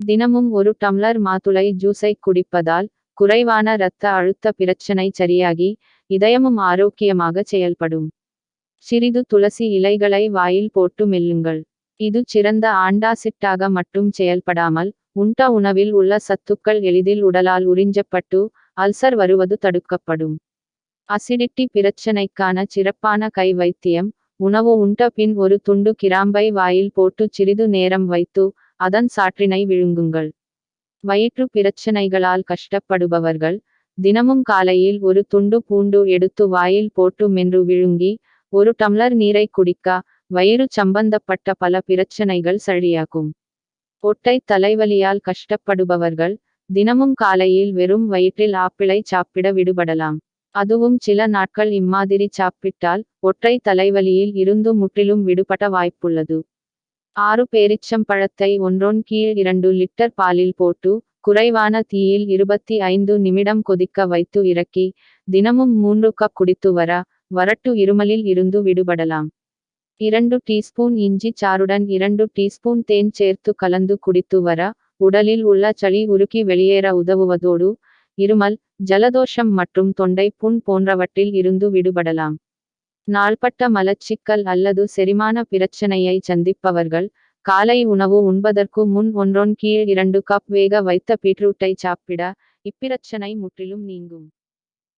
தினமும் ஒரு டம்ளர் மாதுளை ஜூஸை குடிப்பதால் குறைவான இரத்த அழுத்த பிரச்சனை சரியாகி இதயமும் ஆரோக்கியமாக செயல்படும். சிறிது துளசி இலைகளை வாயில் போட்டு மெல்லுங்கள். இது சிறந்த ஆண்டாசிட்டாக மட்டும் செயல்படாமல் உண்ட உணவில் உள்ள சத்துக்கள் எளிதில் உடலால் உறிஞ்சப்பட்டு அல்சர் வருவது தடுக்கப்படும். அசிடிட்டி பிரச்சனைக்கான சிறப்பான கை வைத்தியம் உணவு உண்ட பின் ஒரு துண்டு கிராம்பை வாயில் போட்டு சிறிது நேரம் வைத்து அதன் சாற்றினை விழுங்குங்கள். வயிற்று பிரச்சனைகளால் கஷ்டப்படுபவர்கள் தினமும் காலையில் ஒரு துண்டு பூண்டு எடுத்து வாயில் போட்டு மென்று விழுங்கி ஒரு டம்ளர் நீரை குடிக்க வயிறு சம்பந்தப்பட்ட பல பிரச்சனைகள் சழியாகும் ஒட்டை தலைவலியால் கஷ்டப்படுபவர்கள் தினமும் காலையில் வெறும் வயிற்றில் ஆப்பிளை சாப்பிட விடுபடலாம். அதுவும் சில நாட்கள் இம்மாதிரி சாப்பிட்டால் ஒற்றை தலைவலியில் இருந்து முற்றிலும் விடுபட வாய்ப்புள்ளது. ஆறு பேரிச்சம்பழத்தை ஒன்றொன் கீழ் இரண்டு லிட்டர் பாலில் போட்டு குறைவான தீயில் இருபத்தி ஐந்து நிமிடம் கொதிக்க வைத்து இறக்கி தினமும் மூன்று கப் குடித்து வர வரட்டு இருமலில் இருந்து விடுபடலாம். இரண்டு டீஸ்பூன் இஞ்சி சாறுடன் இரண்டு டீஸ்பூன் தேன் சேர்த்து கலந்து குடித்து வர உடலில் உள்ள சளி உருக்கி வெளியேற உதவுவதோடு இருமல் ஜலதோஷம் மற்றும் தொண்டை புண் போன்றவற்றில் இருந்து விடுபடலாம். நாள்பட்ட மலச்சிக்கல் அல்லது செரிமான பிரச்சனையை சந்திப்பவர்கள் காலை உணவு உண்பதற்கு முன் ஒன்றொன் கீழ் இரண்டு கப் வேக வைத்த பீட்ரூட்டை சாப்பிட இப்பிரச்சனை முற்றிலும் நீங்கும்.